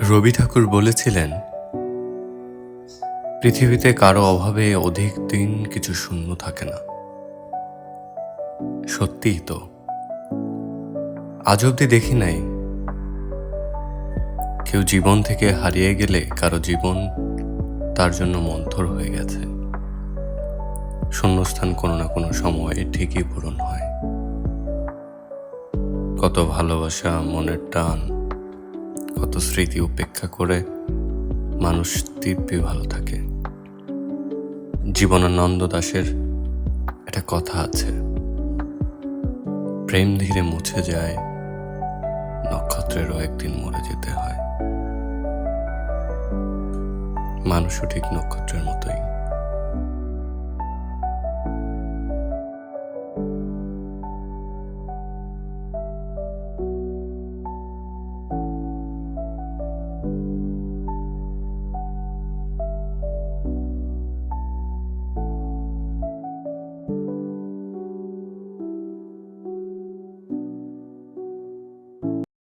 রবি ঠাকুর বলেছিলেন, পৃথিবীতে কারও অভাবে অধিক দিন কিছু শূন্য থাকে না। সত্যিই তো। আজ অব্দি দেখি নাই। কেউ জীবন থেকে হারিয়ে গেলে কারও জীবন তার জন্য মন্থর হয়ে গেছে। শূন্যস্থান কোনো না কোনো সময়ে ঠিকই পূরণ হয়। কত ভালোবাসা, মনের টান কত স্মৃতি উপেক্ষা করে মানুষ দিব্যি ভালো থাকে। জীবনানন্দ দাসের একটা কথা আছে। প্রেম ধীরে মুছে যায়, নক্ষত্রেরও একদিন মরে যেতে হয়। মানুষও ঠিক নক্ষত্রের মতোই।